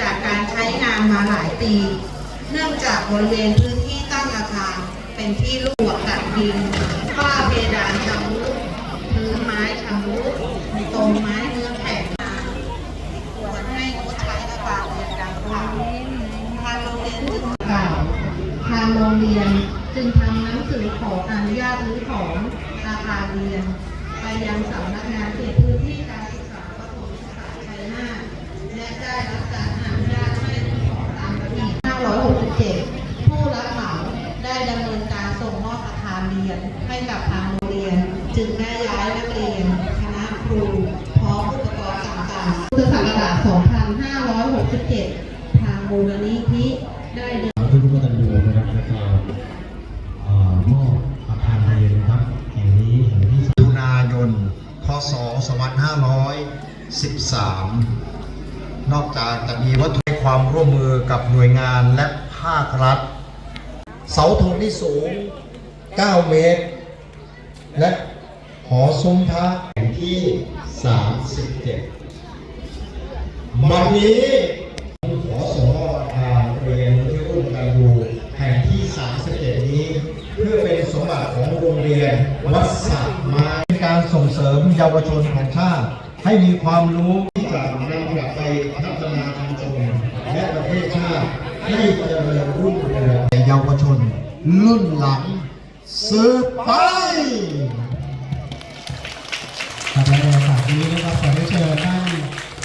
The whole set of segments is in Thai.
จากการใช้งานมาหลายปี เนื่องจากบริเวณพื้นที่ตั้งอาคารเป็นที่ลวกกัดดินฝ้าเพดานชำรุดพื้นไม้ชำรุดตรงไม้เนื้อแข็งมาควรให้งดใช้อาคารเรียนดังกล่าวทางโรงเรียนจึงกล่าวทางโรงเรียนจึงทำหนังสือขออนุญาตรื้อถอนอาคารเรียน ไปยังสำนักงานเขตพื้นที่การศึกษาประถมศึกษาชัยนาทและได้รับการอนุญาตให้รื้อถอนตามระเบียบ567 ผู้รับเหมาได้ดำเนินการส่งมอบอาคารเรียนให้กับทางโรงเรียน จึงได้ย้ายนักเรียน คณะครู พร้อมอุปกรณ์ต่างๆพุทธศักราช2567 ทางมู ลนิธิได้เดินทุกท่านดูนะครับแล้วก็เอ่อมอบอาคารเรียนนะครับแห่งนี้แห่งที่มิถุนายนพศ2513 นอกจากจะมีวัตถุให้ความร่วมมือกับหน่วยงานและภาครัฐ เสาธงที่สูง 9 เมตร และหอซุ้มพระแห่งที่ 37วันนี้ ขอส่งมอบอาคารเรียนที่ร่วมกันดูแห่งที่ 37 นี้ เพื่อเป็นสมบัติ ของโรงเรียน วัดสระไม้เป็นการส่งเสริมเยาวชนของชาติ ให้มีความรู้ที่จะนำกลับไปพัฒนาชุมชนและประเทศชาติให้เจริญรุ่งเรืองเยาวชน รุ่นหลังสืบไปครับและในโอกาสนี้นะครับขอได้เชิญท่าน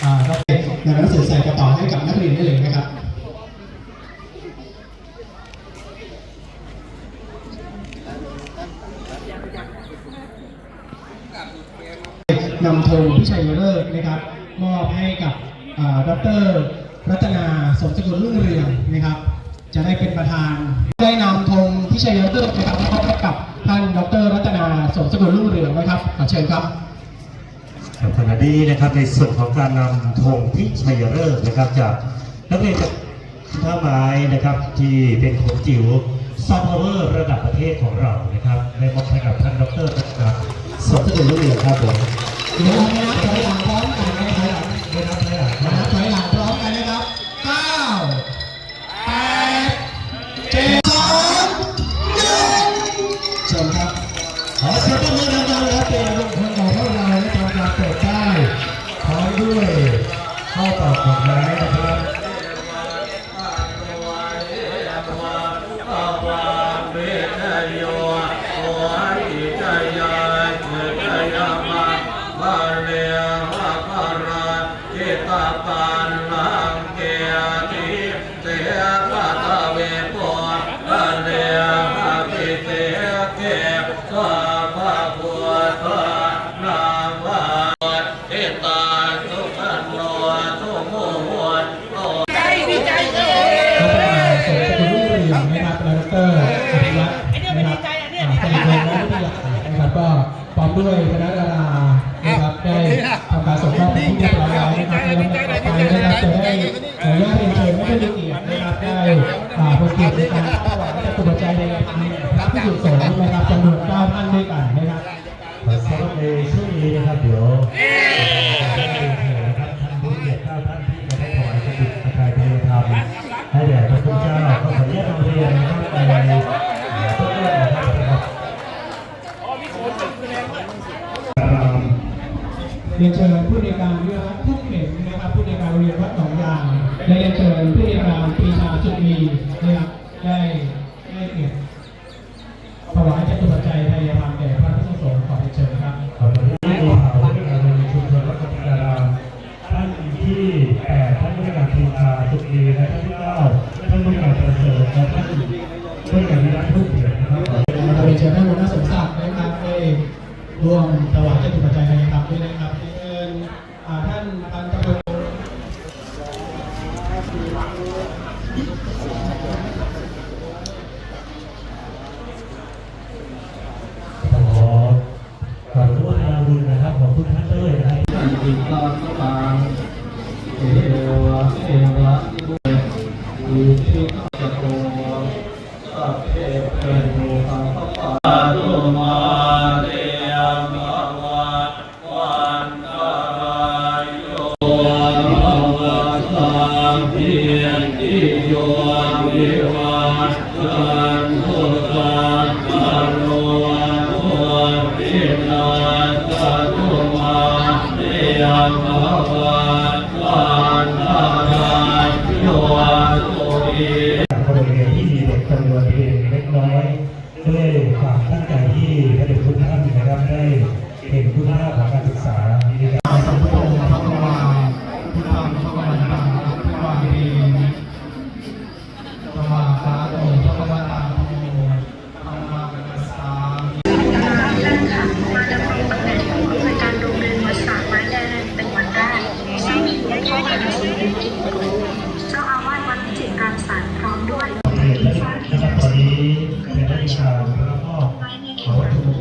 อ่ารับเอกนำหนังสือใส่กระเป๋าให้กับนักเรียนได้เลยนะครับนำธ งพิชัยเลิศนะครับ มอบให้กับดรรัตนาสมสกุลรุ่งเรืองนะครับ จะได้เป็นประธาน ได้นำธงพิชัยเลิศนะครับมอบให้กับท่านดรรัตนาสมสกุลรุ่งเรืองนะครับขอเชิญครับขณะนี้นะครับในส่วนของการนำธงพิชัยฤกษ์นะครับจากนักเรียนจากท่าไม้นะครับที่เป็นของจิ๋วซอฟต์พาวเวอร์ระดับประเทศของเรานะครับได้มอบให้กับท่านดรนะครับสมศรีรุ่งเรืองครับผม เดี๋ยวเรานับถอยหลังพร้อมกันนะครับได้รับไฟหลังมานับถอยหลังพร้อมกันนะครับเก้าแปดเจ็ดสองหนึ่งเชิญครับขอเสียงปรบมือดังๆและเป็นลงพลของพวกเราและทำการเปิดได้พร้อมด้วยข้าตอกดอกไม้นะครับ ขออนุญาตเรียนเชิญไม่ได้เกียรตินะครับได้อ่าเป็นเกียรติในการถวายพระตุปัจในงานพระพิสุสงนะครับจำนวน9ท่านด้วยกันนะครับสำหรับในช่วงนี้นะครับเดี๋ยวท่านผู้เกียรติเก้าท่านที่จะได้ถวายพระบุตรพระทายเพลธรรมให้แด่พระคุณเจ้าก็ขออนุญาตเรียนนะครับในต้นเรื่องนะครับเรียนเชิญผู้ในการวิทยาทุกเข็มนะครับ ติตาสตางเอวะเอวะอิทิขโตสัเพเปโนสัพตุมาเตยมวะวันตายโยภวะสัพพิยติโยวัตตา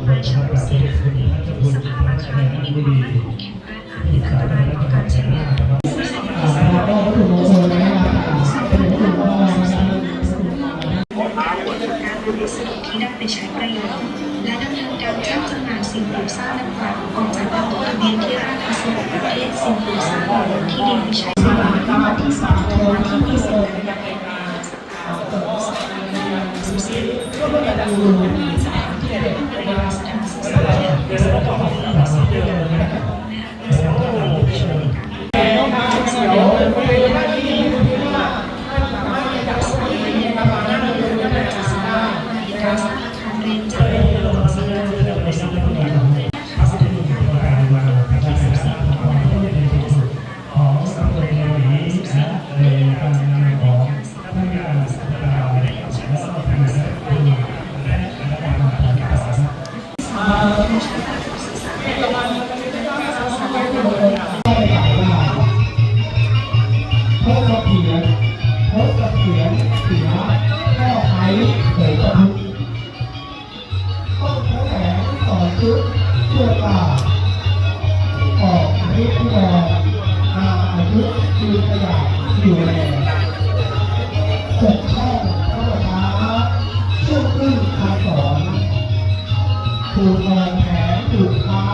ไม้ชำรุดเสียายสภาพอาคารไม่มีความมั่นคงแรงอาจตรายต่อการใช้งานที่ได้ไปใช้ประโยชน์และดำเนินการจ้างจำหน่ายสิ่งปลูกสร้างดังกล่าวออกจากระบทะเบียนที่ราชสมุทรประเทศสิ่งปลูกสร้างที่ไดินใช้สำหรัที่สาธารณะที่มี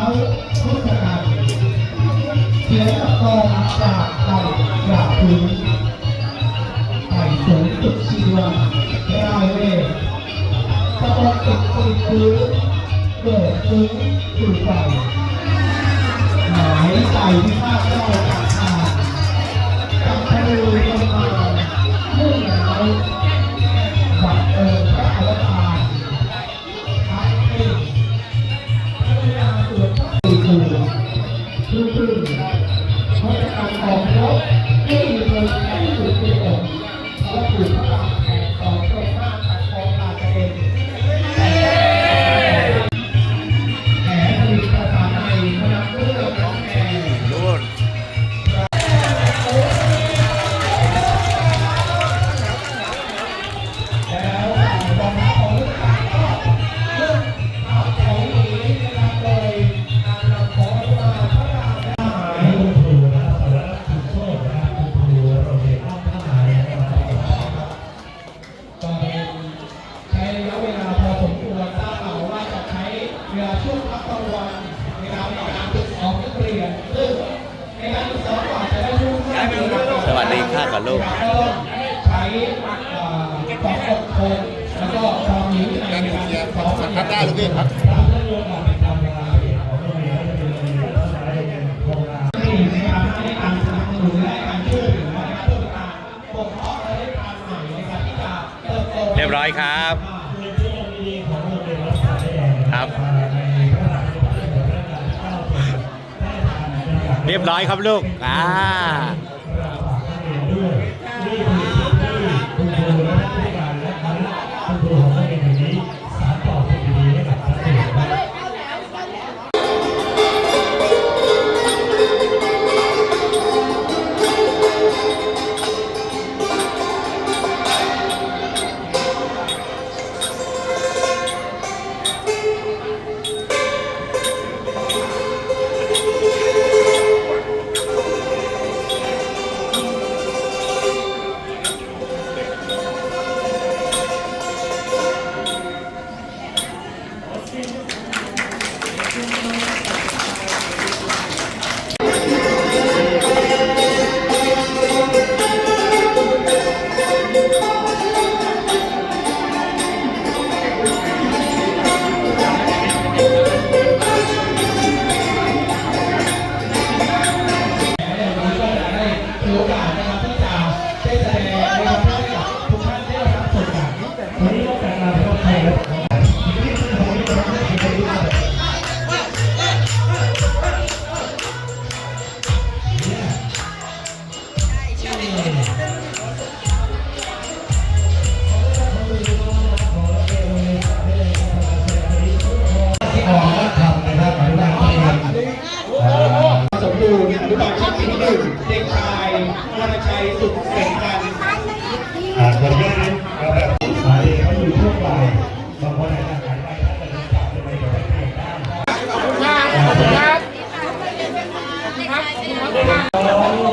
าวพุทธนาเสียตะกจากไก่จากพื้ไก่สูงจุดชีวะร่ายเล่ตะกองติดติดเกิดพื้นถูกไก่หายไก่ที่ข้าเระยะเวลาพอสมควรทราบมาว่าจะใช้เวลาช่วงพักกลางวันนะครับในการฝึกซ้อมนักเรียนซึ่งในการฝึกซ้อมก่อนจะได้ช่วงพักกลางวันสวัสดีค่ะกับลูกใช้ความอดทนแล้วก็ความมีวินัในการซ้อมพัได้หรือเปล่าเรียบร้อยครับ เรียบร้อยครับลูก อ่า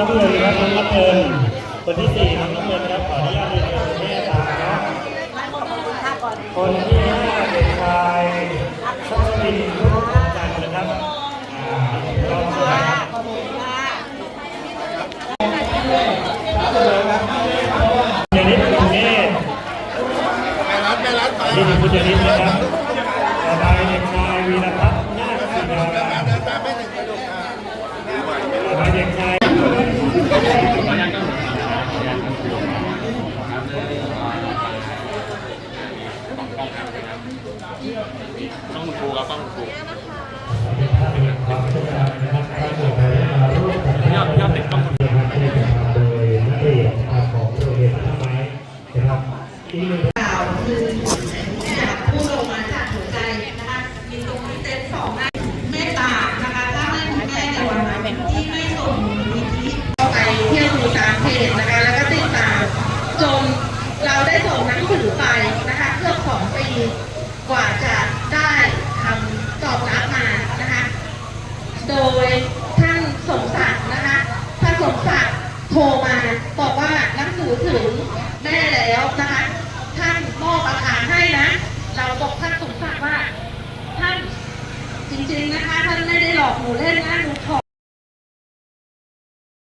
ำเงินครับน้องนัทพงศ์คนที่สี่น้องน้ำเงินครับขออนุญาตเรียนเชิแม่ตาครับคนที่ห้าเป็นชายชอบบินทุกจันทร์นะครับรอบสวยเดนิสคุณเนธนี่คือคุณเดนิสนะครับต่อไปเด็กชายวีรพัฒน์นาคศิลาต่อไปเด็กชาย ต้องคุณครูครับต้องคุณครู